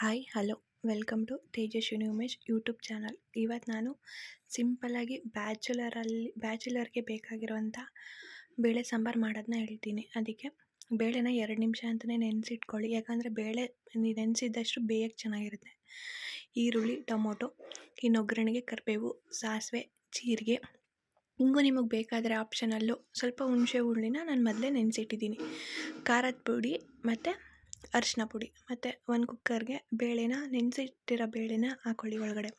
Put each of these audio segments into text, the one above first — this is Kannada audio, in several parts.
Hi hello welcome to Tejaswini Umesh YouTube channel ಇವತ್ತು ನಾನು ಸಿಂಪಲ್ಲಾಗಿ ಬ್ಯಾಚುಲರಲ್ಲಿ ಬ್ಯಾಚುಲರ್ಗೆ ಬೇಕಾಗಿರುವಂಥ ಬೇಳೆ ಸಾಂಬಾರು ಮಾಡೋದನ್ನ ಹೇಳ್ತೀನಿ. ಅದಕ್ಕೆ ಬೇಳೆನ ಎರಡು ನಿಮಿಷ ಅಂತಲೇ ನೆನೆಸಿಟ್ಕೊಳ್ಳಿ. ಯಾಕಂದರೆ ಬೇಳೆ ನೆನೆಸಿದ್ದಷ್ಟು ಬೇಯಕ್ಕೆ ಚೆನ್ನಾಗಿರುತ್ತೆ. ಈರುಳ್ಳಿ, ಟೊಮೊಟೊ ಇನ್ನು ಒಗ್ಗರಣೆಗೆ ಕರಿಬೇವು, ಸಾಸಿವೆ, ಜೀರಿಗೆ. ಹಿಂಗೂ ನಿಮಗೆ ಬೇಕಾದರೆ ಆಪ್ಷನಲ್ಲೂ ಸ್ವಲ್ಪ ಹುಣಸೆ ಹುಳ್ಳಿನ ನಾನು ಮೊದಲೇ ನೆನೆಸಿಟ್ಟಿದ್ದೀನಿ. ಖಾರದ ಪುಡಿ ಮತ್ತು ಅರಿಶಿನ ಪುಡಿ ಮತ್ತು ಒಂದು ಕುಕ್ಕರ್ಗೆ ಬೇಳೆನ, ನೆನೆಸಿಟ್ಟಿರೋ ಬೇಳೆನ ಹಾಕ್ಕೊಳ್ಳಿ ಒಳಗಡೆ.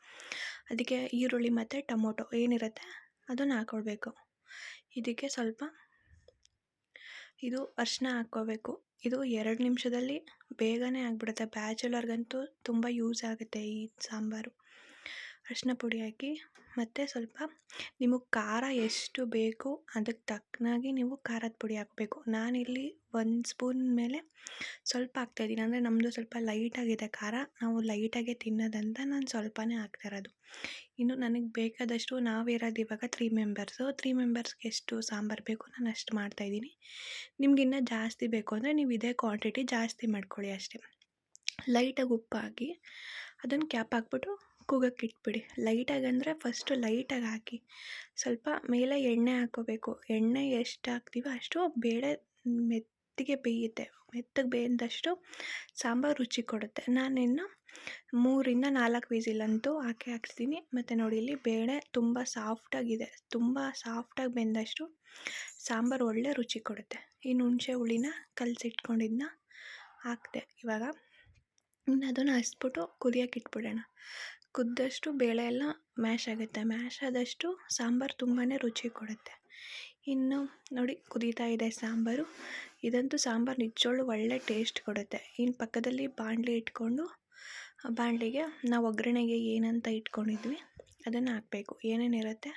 ಅದಕ್ಕೆ ಈರುಳ್ಳಿ ಮತ್ತು ಟೊಮೊಟೊ ಏನಿರುತ್ತೆ ಅದನ್ನು ಹಾಕ್ಕೊಳ್ಬೇಕು ಇದಕ್ಕೆ ಸ್ವಲ್ಪ ಇದು ಅರಿಶಿನ ಹಾಕ್ಕೋಬೇಕು ಇದು ಎರಡು ನಿಮಿಷದಲ್ಲಿ ಬೇಗನೆ ಆಗಿಬಿಡುತ್ತೆ. ಬ್ಯಾಚುಲರ್ಗಂತೂ ತುಂಬ ಯೂಸ್ ಆಗುತ್ತೆ ಈ ಸಾಂಬಾರು. ಅರಿಶಿನ ಪುಡಿ ಹಾಕಿ ಮತ್ತು ಸ್ವಲ್ಪ ನಿಮಗೆ ಖಾರ ಎಷ್ಟು ಬೇಕು ಅದಕ್ಕೆ ತಕ್ಕನಾಗಿ ನೀವು ಖಾರದ ಪುಡಿ ಹಾಕಬೇಕು. ನಾನಿಲ್ಲಿ ಒಂದು ಸ್ಪೂನ್ ಮೇಲೆ ಸ್ವಲ್ಪ ಹಾಕ್ತಾಯಿದ್ದೀನಿ. ಅಂದರೆ ನಮ್ಮದು ಸ್ವಲ್ಪ ಲೈಟಾಗಿದೆ ಖಾರ. ನಾವು ಲೈಟಾಗೆ ತಿನ್ನೋದಂತ ನಾನು ಸ್ವಲ್ಪನೇ ಹಾಕ್ತಾಯಿರೋದು ಇನ್ನು ನನಗೆ ಬೇಕಾದಷ್ಟು ನಾವಿರೋದು ಇವಾಗ ತ್ರೀ ಮೆಂಬರ್ಸು ತ್ರೀ ಮೆಂಬರ್ಸ್ಗೆ ಎಷ್ಟು ಸಾಂಬಾರು ಬೇಕು ನಾನು ಅಷ್ಟು ಮಾಡ್ತಾಯಿದ್ದೀನಿ. ನಿಮ್ಗೆ ಇನ್ನೂ ಜಾಸ್ತಿ ಬೇಕು ಅಂದರೆ ನೀವು ಇದೇ ಕ್ವಾಂಟಿಟಿ ಜಾಸ್ತಿ ಮಾಡ್ಕೊಳ್ಳಿ ಅಷ್ಟೇ. ಲೈಟಾಗಿ ಉಪ್ಪು ಹಾಕಿ ಅದನ್ನು ಕ್ಯಾಪ್ ಹಾಕ್ಬಿಟ್ಟು ಕೂಗಕ್ಕೆ ಇಟ್ಬಿಡಿ. ಲೈಟಾಗಿ ಅಂದರೆ ಫಸ್ಟು ಲೈಟಾಗಿ ಹಾಕಿ ಸ್ವಲ್ಪ ಮೇಲೆ ಎಣ್ಣೆ ಹಾಕ್ಕೋಬೇಕು. ಎಣ್ಣೆ ಎಷ್ಟು ಹಾಕ್ತೀವೋ ಅಷ್ಟು ಬೇಳೆ ಮೆತ್ತಗೆ ಬೇಯುತ್ತೆ. ಮೆತ್ತಗೆ ಬೇಯ್ದಷ್ಟು ಸಾಂಬಾರು ರುಚಿ ಕೊಡುತ್ತೆ. ನಾನಿನ್ನು ಮೂರಿಂದ ನಾಲ್ಕು ವಿಸಿಲಂತೂ ಹಾಕಿ ಹಾಕ್ಸ್ತೀನಿ. ಮತ್ತು ನೋಡಿ, ಇಲ್ಲಿ ಬೇಳೆ ತುಂಬ ಸಾಫ್ಟಾಗಿದೆ ತುಂಬ ಸಾಫ್ಟಾಗಿ ಬೆಂದಷ್ಟು ಸಾಂಬಾರು ಒಳ್ಳೆ ರುಚಿ ಕೊಡುತ್ತೆ. ಇನ್ನು ಹುಣಸೆ ಹುಳಿನ ಕಲಸಿಟ್ಕೊಂಡಿದ್ದನ್ನ ಹಾಕಿದೆ. ಇವಾಗ ಇನ್ನು ಅದನ್ನು ಹಸ್ಬಿಟ್ಟು ಕುದಿಯೋಕೆ ಇಟ್ಬಿಡೋಣ. ಕುದ್ದಷ್ಟು ಬೇಳೆ ಎಲ್ಲ ಮ್ಯಾಶ್ ಆಗುತ್ತೆ. ಮ್ಯಾಶ್ ಆದಷ್ಟು ಸಾಂಬಾರು ತುಂಬಾ ರುಚಿ ಕೊಡುತ್ತೆ. ಇನ್ನು ನೋಡಿ ಕುದೀತಾ ಇದೆ ಸಾಂಬಾರು. ಇದಂತೂ ಸಾಂಬಾರು ನಿಜವಾಗ್ಲೂ ಒಳ್ಳೆ ಟೇಸ್ಟ್ ಕೊಡುತ್ತೆ. ಇನ್ನು ಪಕ್ಕದಲ್ಲಿ ಬಾಣಲಿ ಇಟ್ಕೊಂಡು ಬಾಣಲಿಗೆ ನಾವು ಒಗ್ಗರಣೆಗೆ ಏನಂತ ಇಟ್ಕೊಂಡಿದ್ವಿ, ಅದನ್ನು ಹಾಕಬೇಕು. ಏನೇನಿರುತ್ತೆ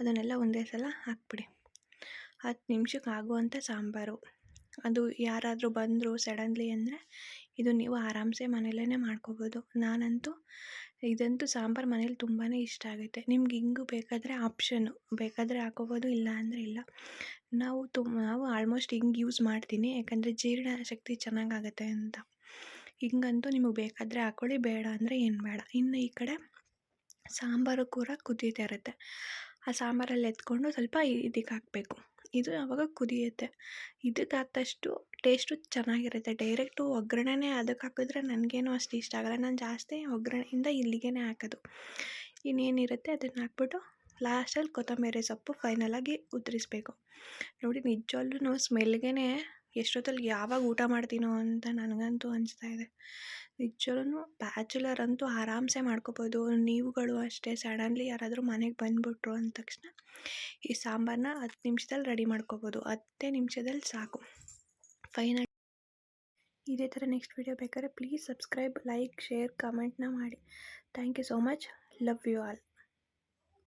ಅದನ್ನೆಲ್ಲ ಒಂದೇ ಸಲ ಹಾಕ್ಬಿಡಿ. ಹತ್ತು ನಿಮಿಷಕ್ಕೆ ಆಗುವಂಥ ಸಾಂಬಾರು. ಅದು ಯಾರಾದರೂ ಬಂದರು ಸಡನ್ಲಿ ಅಂದರೆ, ಇದು ನೀವು ಆರಾಮ್ಸೆ ಮನೆಯಲ್ಲೇ ಮಾಡ್ಕೋಬೋದು. ನಾನಂತೂ ಇದಂತೂ ಸಾಂಬಾರು ಮನೇಲಿ ತುಂಬಾ ಇಷ್ಟ ಆಗುತ್ತೆ ನಿಮ್ಗೆ ಹಿಂಗು ಬೇಕಾದರೆ ಆಪ್ಷನ್ನು, ಬೇಕಾದರೆ ಹಾಕೋಬೋದು, ಇಲ್ಲ ಅಂದರೆ ಇಲ್ಲ. ನಾವು ತುಮ್, ನಾವು ಆಲ್ಮೋಸ್ಟ್ ಹಿಂಗೆ ಯೂಸ್ ಮಾಡ್ತೀನಿ, ಯಾಕಂದರೆ ಜೀರ್ಣ ಶಕ್ತಿ ಚೆನ್ನಾಗಾಗತ್ತೆ ಅಂತ. ಹಿಂಗಂತೂ ನಿಮಗೆ ಬೇಕಾದರೆ ಹಾಕ್ಕೊಳ್ಳಿ ಬೇಡ ಅಂದರೆ ಏನು ಬೇಡ. ಇನ್ನು ಈ ಕಡೆ ಸಾಂಬಾರು ಕೂಡ ಕುದೀತಾ ಇರುತ್ತೆ. ಆ ಸಾಂಬಾರಲ್ಲಿ ಎತ್ಕೊಂಡು ಸ್ವಲ್ಪ ಇದಕ್ಕೆ ಹಾಕಬೇಕು. ಇದು ಆವಾಗ ಕುದಿಯುತ್ತೆ? ಇದಕ್ಕೆ ಆದಷ್ಟು ಟೇಸ್ಟು ಚೆನ್ನಾಗಿರುತ್ತೆ. ಡೈರೆಕ್ಟು ಒಗ್ಗರಣೆನೇ ಅದಕ್ಕೆ ಹಾಕಿದ್ರೆ ನನಗೇನು ಅಷ್ಟು ಇಷ್ಟ ಆಗಲ್ಲ. ನಾನು ಜಾಸ್ತಿ ಒಗ್ಗರಣೆಯಿಂದ ಇಲ್ಲಿಗೇ ಹಾಕೋದು. ಇನ್ನೇನಿರುತ್ತೆ ಅದನ್ನು ಹಾಕ್ಬಿಟ್ಟು ಲಾಸ್ಟಲ್ಲಿ ಕೊತ್ತಂಬರಿ ಸೊಪ್ಪು ಫೈನಲಾಗಿ ಉದುರಿಸ್ಬೇಕು ನೋಡಿ ನಿಜವಾಗ್ಲೂ ಸ್ಮೆಲ್ಗೆ ಎಷ್ಟೊತ್ತಲ್ಲಿ ಯಾವಾಗ ಊಟ ಮಾಡ್ತೀನೋ ಅಂತ ನನಗಂತೂ ಅನಿಸ್ತಾ ಇದೆ. ನಿಜವಾಗ್ಲೂ ಬ್ಯಾಚುಲರ್ ಅಂತೂ ಆರಾಮ್ಸೆ ಮಾಡ್ಕೋಬೋದು. ನೀವುಗಳು ಅಷ್ಟೇ ಸಡನ್ಲಿ ಯಾರಾದರೂ ಮನೆಗೆ ಬಂದುಬಿಟ್ರು ಅಂದ ತಕ್ಷಣ ಈ ಸಾಂಬಾರನ್ನ ಹತ್ತು ನಿಮಿಷದಲ್ಲಿ ರೆಡಿ ಮಾಡ್ಕೋಬೋದು. ಹತ್ತೇ ನಿಮಿಷದಲ್ಲಿ ಸಾಕು. ಫೈನಲ್ ಇದೇ ಥರ ನೆಕ್ಸ್ಟ್ ವೀಡಿಯೋ ಬೇಕಾದ್ರೆ ಪ್ಲೀಸ್ ಸಬ್ಸ್ಕ್ರೈಬ್, ಲೈಕ್, ಶೇರ್, ಕಮೆಂಟ್ನ ಮಾಡಿ. Thank you so much. Love you all.